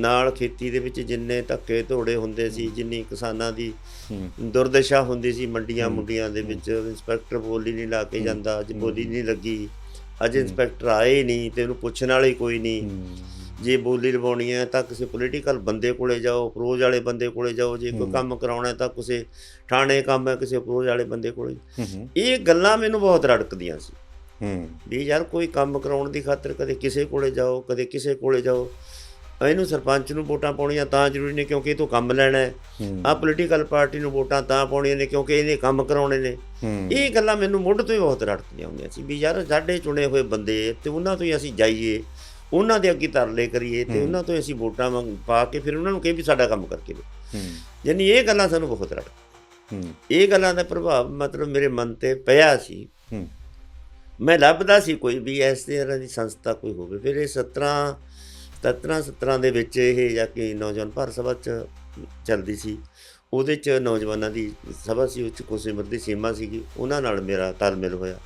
ਨਾਲ ਖੇਤੀ ਦੇ ਵਿੱਚ ਜਿੰਨੇ ਧੱਕੇ ਧੋੜੇ ਹੁੰਦੇ ਸੀ ਜਿੰਨੀ ਕਿਸਾਨਾਂ ਦੀ ਦੁਰਦਸ਼ਾ ਹੁੰਦੀ ਸੀ ਮੰਡੀਆਂ ਮੁੰਡੀਆਂ ਦੇ ਵਿੱਚ ਇੰਸਪੈਕਟਰ ਬੋਲੀ ਨਹੀਂ ਲਾ ਕੇ ਜਾਂਦਾ ਅੱਜ ਬੋਲੀ ਨਹੀਂ ਲੱਗੀ ਅੱਜ ਇੰਸਪੈਕਟਰ ਆਏ ਨਹੀਂ ਤੇ ਉਹਨੂੰ ਪੁੱਛਣ ਵਾਲੇ ਕੋਈ ਨਹੀਂ। ਜੇ ਬੋਲੀ ਲਵਾਉਣੀ ਹੈ ਤਾਂ ਕਿਸੇ ਪੋਲੀਟੀਕਲ ਬੰਦੇ ਕੋਲੇ ਜਾਓ ਅਪਰੋਚ ਵਾਲੇ ਬੰਦੇ ਕੋਲੇ ਜਾਓ ਜੇ ਕੋਈ ਕੰਮ ਕਰਾਉਣਾ ਹੈ ਤਾਂ ਕਿਸੇ ਥਾਣੇ ਕੰਮ ਹੈ ਕਿਸੇ ਅਪਰੋਚ ਵਾਲੇ ਬੰਦੇ ਕੋਲੇ। ਇਹ ਗੱਲਾਂ ਮੈਨੂੰ ਬਹੁਤ ਰੜਕਦੀਆਂ ਸੀ। ਹੂੰ। ਵੀ ਯਾਰ ਕੋਈ ਕੰਮ ਕਰਾਉਣ ਦੀ ਖਾਤਰ ਕਦੇ ਕਿਸੇ ਕੋਲੇ ਜਾਓ ਕਦੇ ਕਿਸੇ ਕੋਲੇ ਜਾਓ ਇਹਨੂੰ ਸਰਪੰਚ ਨੂੰ ਵੋਟਾਂ ਪਾਉਣੀਆਂ ਤਾਂ ਜ਼ਰੂਰੀ ਨੇ ਕਿਉਂਕਿ ਇਹ ਤੋਂ ਕੰਮ ਲੈਣਾ ਹੈ। ਆ ਪੋਲੀਟੀਕਲ ਪਾਰਟੀ ਨੂੰ ਵੋਟਾਂ ਤਾਂ ਪਾਉਣੀਆਂ ਨੇ ਕਿਉਂਕਿ ਇਹਨੇ ਕੰਮ ਕਰਾਉਣੇ ਨੇ। ਇਹ ਗੱਲਾਂ ਮੈਨੂੰ ਮੁੱਢ ਤੋਂ ਹੀ ਬਹੁਤ ਰੜਕਦੀਆਂ ਹੁੰਦੀਆਂ ਸੀ ਵੀ ਯਾਰ ਸਾਡੇ ਚੁਣੇ ਹੋਏ ਬੰਦੇ ਤੇ ਉਹਨਾਂ ਤੋਂ ਹੀ ਅਸੀਂ ਜਾਈਏ ਉਹਨਾਂ ਦੇ ਅੱਗੇ ਤਰਲੇ ਕਰੀਏ ਤੇ ਉਹਨਾਂ ਤੋਂ ਅਸੀਂ ਵੋਟਾਂ ਮੰਗ ਪਾ ਕੇ ਫਿਰ ਉਹਨਾਂ ਨੂੰ ਕਹੀ ਵੀ ਸਾਡਾ ਕੰਮ ਕਰਕੇ ਹੂੰ। ਯਾਨੀ ਇਹ ਗੱਲਾਂ ਸਾਨੂੰ ਬਹੁਤ ਰੜ ਹੂੰ। ਇਹ ਗੱਲਾਂ ਦਾ ਪ੍ਰਭਾਵ ਮਤਲਬ ਮੇਰੇ ਮਨ ਤੇ ਪਿਆ ਸੀ। ਮੈਂ ਲੱਭਦਾ ਸੀ ਕੋਈ ਵੀ ਇਸ ਤਰ੍ਹਾਂ ਦੀ ਸੰਸਥਾ ਕੋਈ ਹੋਵੇ ਫਿਰ ਇਹ 17 17 17 ਦੇ ਵਿੱਚ ਇਹ ਜਾ ਕੇ ਨੌਜਵਾਨ ਭਾਰਤ ਸਭਾ ਚ ਚੱਲਦੀ ਸੀ। ਉਹਦੇ ਚ ਨੌਜਵਾਨਾਂ ਦੀ ਸਭਾ ਸੀ ਉੱਚ ਕੁਸਿਮਰ ਦੀ ਸੀਮਾ ਸੀਗੀ। ਉਹਨਾਂ ਨਾਲ ਮੇਰਾ ਤਾਲਮੇਲ ਹੋਇਆ।